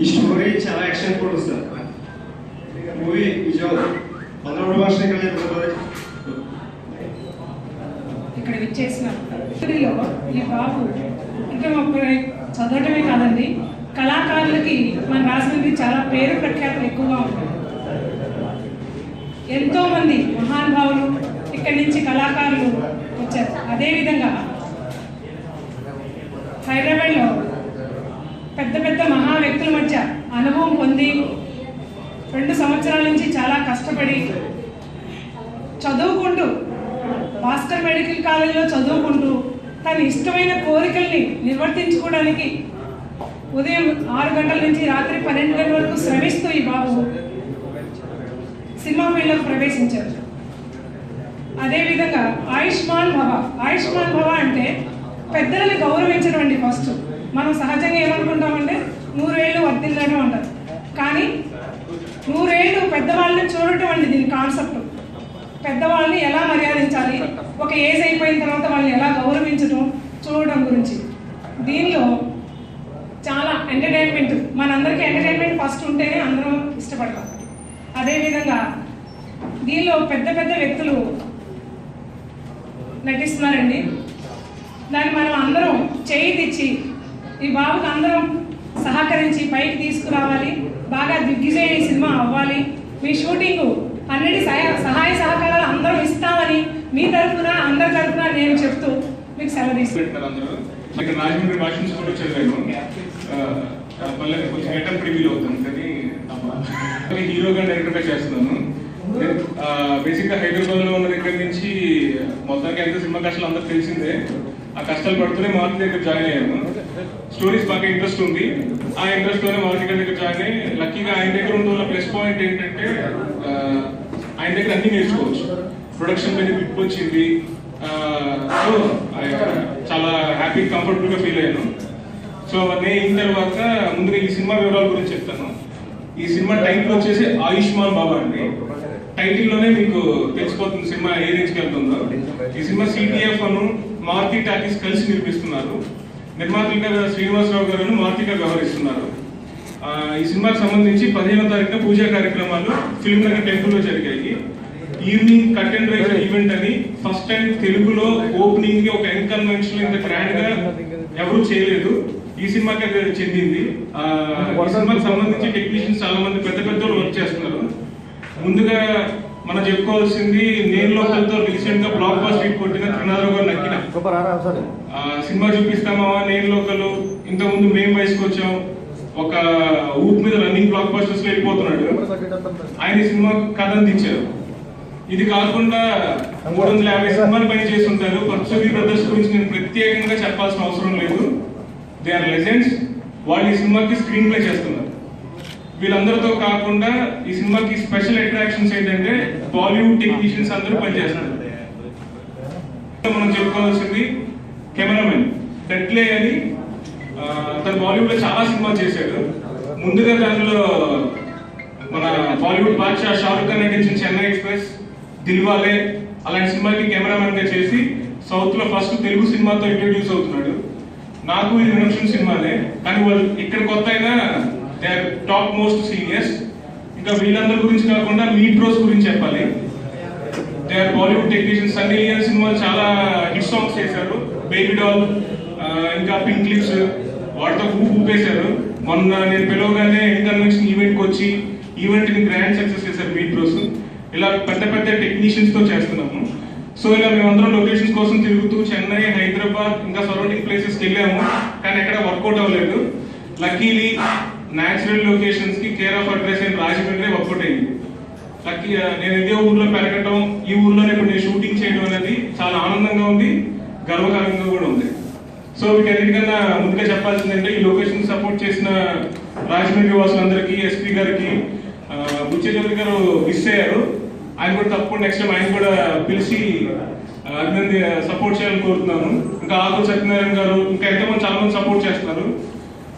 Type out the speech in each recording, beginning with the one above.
ఈ స్టోరీ చాలా యాక్షన్ కూడా సార్. మూవీ నిజం పదమూడు భాష ఇక్కడ ఇక్కడ విచ్చేసిన స్టోరీలో ఈ బాబు ఇంకా ఒక చదవటమే కాదండి కళాకారులకి మన రాష్ట్రానికి చాలా పేరు ప్రఖ్యాతులు ఎక్కువగా ఉంటాయి. ఎంతో మంది మహానుభావులు ఇక్కడి నుంచి కళాకారులు వచ్చారు. అదేవిధంగా హైదరాబాద్లో పెద్ద పెద్ద మహా వ్యక్తుల మధ్య అనుభవం పొంది రెండు సంవత్సరాల నుంచి చాలా కష్టపడి చదువుకుంటూ భాస్కర్ మెడికల్ కాలేజీలో చదువుకుంటూ తన ఇష్టమైన కోరికల్ని నిర్వర్తించుకోవడానికి ఉదయం ఆరు గంటల నుంచి రాత్రి పన్నెండు గంటల వరకు శ్రమిస్తూ ఈ బాబు సినిమా ఫీల్డ్లోకి ప్రవేశించారు. అదేవిధంగా ఆయుష్మాన్ భవ ఆయుష్మాన్ భవ అంటే పెద్దలని గౌరవించడం అండి ఫస్ట్. మనం సహజంగా ఏమనుకుంటామంటే నూరేళ్ళు వర్తిల్లడం అంటారు. కానీ నూరేళ్ళు పెద్దవాళ్ళని చూడటం అండి దీని కాన్సెప్ట్ పెద్దవాళ్ళని ఎలా మర్యాదించాలి? ఒక ఏజ్ అయిపోయిన తర్వాత వాళ్ళని ఎలా గౌరవించడం చూడడం గురించి. దీనిలో చాలా ఎంటర్టైన్మెంట్ మనందరికీ ఎంటర్టైన్మెంట్ ఫస్ట్ ఉంటేనే అందరం ఇష్టపడతాం. అదేవిధంగా దీనిలో పెద్ద పెద్ద వ్యక్తులు నటిస్తున్నారండి. దాన్ని మనం అందరం చేయి తెచ్చి ఈ బాబుకి అందరం సహకరించి పైకి తీసుకురావాలి బాగా దిగ్విజయ ఈ సినిమా అవ్వాలి. మీ షూటింగ్ అన్నిటి సహాయ సహాయ సహకారాలు అందరం ఇస్తామని మీ తరఫున అందరి తరఫున నేను చెప్తూ మీకు సెలవు తీసుకుంటాను అందరూ ఇక్కడ రాజమండ్రి భాషను కూడా చదివాను మళ్ళీ కొంచెం గెటప్ రివీల్ అవుతుంది కానీ హీరోగా డైరెక్టర్గా చేస్తున్నాను. బేసిక్గా హైదరాబాద్లో ఉన్న దగ్గర నుంచి మొత్తానికి ఎంత సినిమా కష్టాలు అందరూ తెలిసిందే. ఆ కష్టాలు పడుతూనే మార్కెట్ దగ్గర జాయిన్ అయ్యాను. స్టోరీస్ బాగా ఇంట్రెస్ట్ ఉంది. ఆ ఇంట్రెస్ట్లోనే మార్కెట్ దగ్గర జాయిన్ అయ్యి లక్కీగా ఆయన దగ్గర ఉన్న ప్లస్ పాయింట్ ఏంటంటే ఆయన దగ్గర అన్ని నేర్చుకోవచ్చు. ప్రొడక్షన్ మీద గ్రిప్ వచ్చింది. సో చాలా హ్యాపీ కంఫర్టబుల్గా ఫీల్ అయ్యాను. సో అవన్నీ అయిన తర్వాత ముందుగా ఈ సినిమా వివరాల గురించి చెప్తాను. ఈ సినిమా టైటిల్ వచ్చేసి ఆయుష్మాన్ బాబా అండి. టైటిల్లోనే మీకు తెలిసిపోతుంది సినిమా ఏ రేంజ్కి వెళ్తుందో. ఈ సినిమా సిటిఎఫ్ అను మారుతి టాకీస్ కలిసి నిర్మిస్తున్నారు. నిర్మాతలుగా శ్రీనివాసరావు గారు మారుతి వ్యవహరిస్తున్నారు. ఈ సినిమాకి సంబంధించి పదిహేనో తారీఖున పూజా కార్యక్రమాలు ఫిల్మ్ నగర్ టెంపుల్లో జరిగాయి. Evening cut and rise event అని ఫస్ట్ టైం తెలుగులో ఓపెనింగ్ ఒక ఎన్కన్వెన్షన్ ఇంత గ్రాండ్గా ఎవరు చేయలేదు. ఈ సినిమాకి అది చెందింది. ఈ సినిమాకి సంబంధించి టెక్నీషియన్స్ చాలా మంది పెద్ద పెద్ద వర్క్ చేస్తున్నారు. ముందుగా మనం చెప్పుకోవాల్సింది నేను లోకల్తో రీసెంట్గా బ్లాక్ బాస్ హిట్ కొట్టిన త్రినాథరావు సినిమా చూపిస్తామా? నేను లోకల్. ఇంత ముందు మేము వయసుకు వచ్చాం ఒక ఊపు మీద రన్నింగ్ బ్లాక్ బస్టర్స్ వెళ్ళిపోతున్నాడు. ఆయన ఈ సినిమా కథ అందించారు ఇది కాకుండా మూడు వందల యాభై సినిమాలు పని చేసి ఉంటారు పర్సువీ బ్రదర్స్ గురించి నేను ప్రత్యేకంగా చెప్పాల్సిన అవసరం లేదు. They are legends. వాళ్ళు ఈ సినిమాకి స్క్రీన్ ప్లే చేస్తున్నారు. వీళ్ళందరితో కాకుండా ఈ సినిమాకి స్పెషల్ అట్రాక్షన్స్ ఏంటంటే బాలీవుడ్ టెక్నీషియన్స్ అందరూ పనిచేస్తున్నారు. మనం చెప్పుకోవాల్సింది కెమెరామెన్. టెట్లే అని తను బాలీవుడ్లో చాలా సినిమాలు చేశాడు. ముందుగా దానిలో మన బాలీవుడ్ బాద్షా షారుఖ్ ఖాన్ నటించిన చెన్నై ఎక్స్ప్రెస్ దిల్వాలే అలాంటి సినిమాకి కెమెరామెన్గా చేసి సౌత్లో ఫస్ట్ తెలుగు సినిమాతో ఇంట్రడ్యూస్ అవుతున్నాడు. నాకు ఇది వినక్షణ సినిమానే కానీ వాళ్ళు ఇక్కడ కొత్త అయినా they are top most seniors ఇంకా వీళ్ళందరి గురించి కాకుండా మీట్ రోజ్ గురించి చెప్పాలి. They are Bollywood technician Sunny Leone cinema చాలా హిట్ సాంగ్స్ చేశారు. బేబీ డాల్ ఇంకా పింక్ లిప్స్ వాటితో ఊపు ఊపేశారు. మొన్న నేను పిలవగానే కన్వెన్షన్ ఈవెంట్కి వచ్చి ఈవెంట్ని గ్రాండ్ సక్సెస్ చేశారు మీట్ రోస్ ఇలా పెద్ద పెద్ద టెక్నీషియన్స్తో చేస్తున్నాము. సో ఇలా మేమందరం లొకేషన్స్ కోసం తిరుగుతూ చెన్నై హైదరాబాద్ ఇంకా సరౌండింగ్ ప్లేసెస్కి వెళ్ళాము. కానీ ఎక్కడ వర్కౌట్ అవ్వలేదు. Luckily natural లొకేషన్స్కి care of address and Rajahmundry work out అయింది. లక్కీ నేను ఇదే ఊర్లో పెరగటం ఈ ఊర్లోనే ఇప్పుడు నేను షూటింగ్ చేయడం అనేది చాలా ఆనందంగా ఉంది గర్వకారంగా కూడా ఉంది. సో వీటన్నిటికన్నా ముందుగా చెప్పాల్సిందంటే ఈ లొకేషన్ సపోర్ట్ చేసిన రాజమండ్రి వాసులందరికీ ఎస్పీ గారికి బుచ్చేచౌదరి గారు మిస్ అయ్యారు. ఆయన కూడా తప్పకుండా నెక్స్ట్ టైం ఆయన కూడా పిలిచి అభినంది సపోర్ట్ చేయాలని కోరుతున్నాను. ఇంకా ఆకు సత్యనారాయణ గారు ఇంకా ఎంతమంది చాలా మంది సపోర్ట్ చేస్తున్నారు.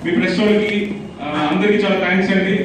మీ ప్రెస్ వాళ్ళకి అందరికీ చాలా థ్యాంక్స్ అండి.